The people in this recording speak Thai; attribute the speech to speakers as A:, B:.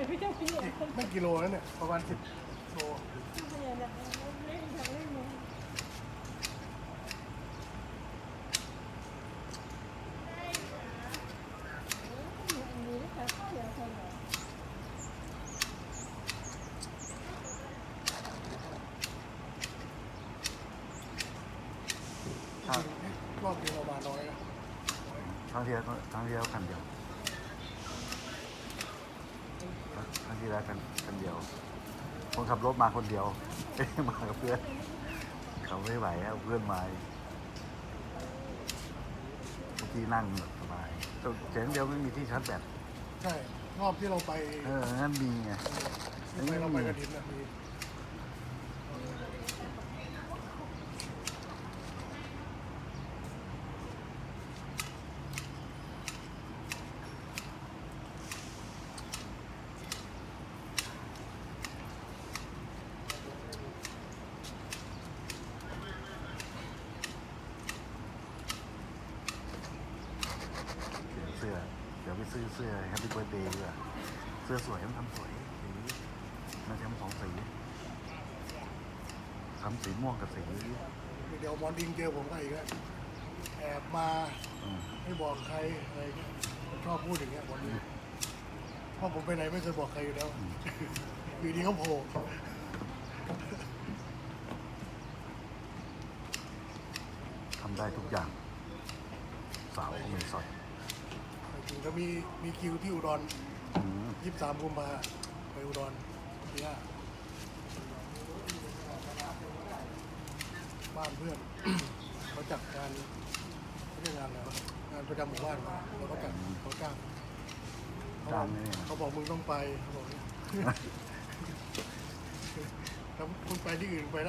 A: เลยพี่เจ้าพี่ใหญ่คน
B: ไม่กิโลแล้วเนี่ย ประมาณสิบโล
A: พี่ใหญ่เนี่ยเล่นทางเล่นเลยมีนะคะข้าวเหนียวข้าวเหนียว
C: ครับ
B: รอบเดียวเรามาน้อยนะ
C: ครั้งที่แล้วครั้งที่แล้วคันเดียว ครั้งที่แล้วคันคันเดียวคนขับรถมาคนเดียวเอ้ยมากับเพื่อนเขาไม่ไหวเอาเพื่อนมาเมื่อกี้นั่งแบบสบายแต่เสียงเดียวไม่มีที่ชาร์จแบต
B: ใช่รอบที่เราไป
C: เอองั้นมีไง
B: ที่ไปเราไปกระถินนะมี
C: เปลี่ยนเสื้อ เดี๋ยวไปซื้อเสื้อ Happy Birthday ด้วยเสื้อสวยมันทำสวยสีมันทำสองสีทำสีม่วงกับสี
B: เดี๋ยวหมอนดิงเจอผมก็อีกแล้วแอบมา
C: อืม
B: ไม่บอกใครอะไรเงี้ยผมชอบพูดอย่างเงี้ยหมอนดิงเพราะผมไปไหนไม่เคยบอกใครอยู่แล้วอยู่ดีเขาโผล่
C: ทำได้ทุกอย่าง สาวก็มีสด
B: จริงๆ ก็มีมีคิวที่อุดร
C: อืม
B: ยี่สิบสามกุมภาไปอุดรปีหน้าบ้านเพื่อน เขาจัดงานไม่ใช่งานแล้วงานประจำหมู่บ้านมาแล้วก็จัดเขาจ้างเขาบ
C: จ้า
B: องก
C: นี่เนี่ย
B: เขาบอกมึงต้องไปเขาบอกเนี่ยแล้วคุณไปที่อื่นไปได้